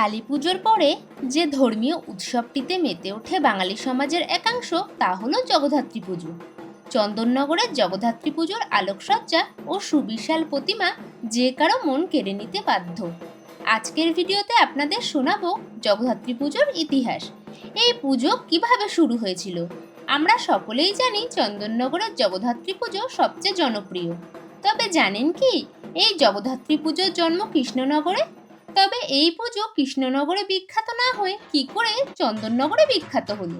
কালী পুজোর পরে যে ধর্মীয় উৎসবটিতে মেতে ওঠে বাঙালি সমাজের একাংশ, তা হলো জগদ্ধাত্রী পুজো। চন্দননগরের জগদ্ধাত্রী পুজোর আলোকসজ্জা ও সুবিশাল প্রতিমা যে কারও মন কেড়ে নিতে বাধ্য। আজকের ভিডিওতে আপনাদের শোনাবো জগদ্ধাত্রী পুজোর ইতিহাস। এই পুজো কীভাবে শুরু হয়েছিল? আমরা সকলেই জানি চন্দননগরের জগদ্ধাত্রী পুজো সবচেয়ে জনপ্রিয়। তবে জানেন কি, এই জগদ্ধাত্রী পুজোর জন্ম কৃষ্ণনগরে? তবে এই পুজো কৃষ্ণনগরে বিখ্যাত না হয়ে কি করে চন্দননগরে বিখ্যাত হলো?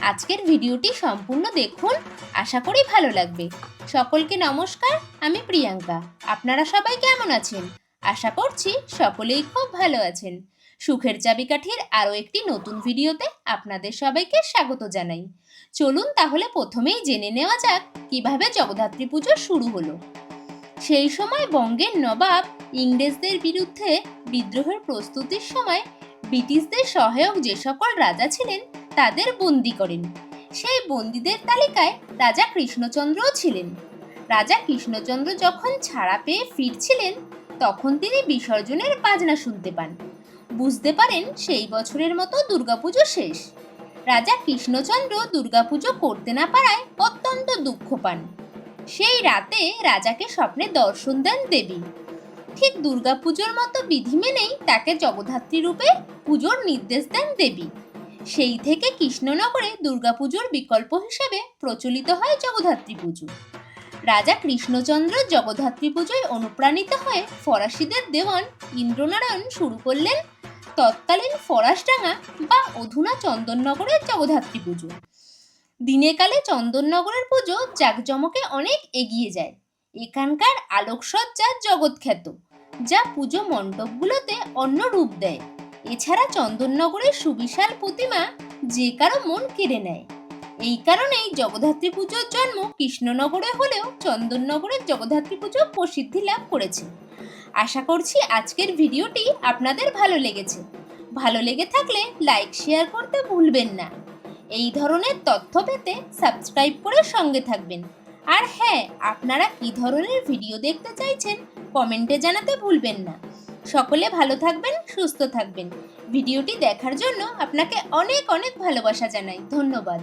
আজকের ভিডিওটি সম্পূর্ণ দেখুন, আশা করি ভালো লাগবে। সকলকে নমস্কার, আমি প্রিয়াঙ্কা। আপনারা সবাই কেমন আছেন? আশা করছি সকলেই খুব ভালো আছেন। সুখের চাবিকাঠির আরও একটি নতুন ভিডিওতে আপনাদের সবাইকে স্বাগত জানাই। চলুন তাহলে প্রথমেই জেনে নেওয়া যাক কীভাবে জগদ্ধাত্রী পুজো শুরু হলো। সেই সময় বঙ্গের নবাব ইংরেজদের বিরুদ্ধে বিদ্রোহের প্রস্তুতির সময় ব্রিটিশদের সহায়ক যে সকল রাজা ছিলেন, তাদের বন্দি করেন। সেই বন্দীদের তালিকায় রাজা কৃষ্ণচন্দ্রও ছিলেন। রাজা কৃষ্ণচন্দ্র যখন ছাড়া পেয়ে ফিরছিলেন, তখন তিনি বিসর্জনের বাজনা শুনতে পান। বুঝতে পারেন, সেই বছরের মতো দুর্গাপুজো শেষ। রাজা কৃষ্ণচন্দ্র দুর্গাপুজো করতে না পারায় অত্যন্ত দুঃখ পান। সেই রাতে রাজাকে স্বপ্নে দর্শন দেন দেবী। ঠিক দুর্গাপুজোর মতো বিধি মেনেই তাকে জগদ্ধাত্রী রূপে পুজোর নির্দেশ দেন দেবী। সেই থেকে কৃষ্ণনগরে দুর্গাপুজোর বিকল্প হিসেবে প্রচলিত হয় জগদ্ধাত্রী পুজো। রাজা কৃষ্ণচন্দ্র জগদ্ধাত্রী পুজোয় অনুপ্রাণিত হয়ে ফরাসিদের দেওয়ান ইন্দ্রনারায়ণ শুরু করলেন তৎকালীন ফরাসডাঙ্গা বা অধুনা চন্দননগরের জগদ্ধাত্রী পুজো। দিনে কালে চন্দননগরের পুজো জাঁকজমকে অনেক এগিয়ে যায়। এখানকার আলোকসজ্জা জগৎখ্যাত, যা পুজো মণ্ডপগুলোতে অন্য রূপ দেয়। এছাড়া চন্দননগরের সুবিশাল প্রতিমা যে কারও মন কেড়ে নেয়। এই কারণেই জগদ্ধাত্রী পুজোর জন্ম কৃষ্ণনগরে হলেও চন্দননগরের জগদ্ধাত্রী পুজো প্রসিদ্ধি লাভ করেছে। আশা করছি আজকের ভিডিওটি আপনাদের ভালো লেগেছে। ভালো লেগে থাকলে লাইক, শেয়ার করতে ভুলবেন না। এই ধরনের তথ্য পেতে সাবস্ক্রাইব করে সঙ্গে থাকবেন। আর হ্যাঁ আপনারা কী ধরনের ভিডিও দেখতে চাইছেন, কমেন্টে জানাতে ভুলবেন না। সকলে ভালো থাকবেন, সুস্থ থাকবেন। ভিডিওটি দেখার জন্য আপনাকে অনেক অনেক ভালোবাসা জানাই। ধন্যবাদ।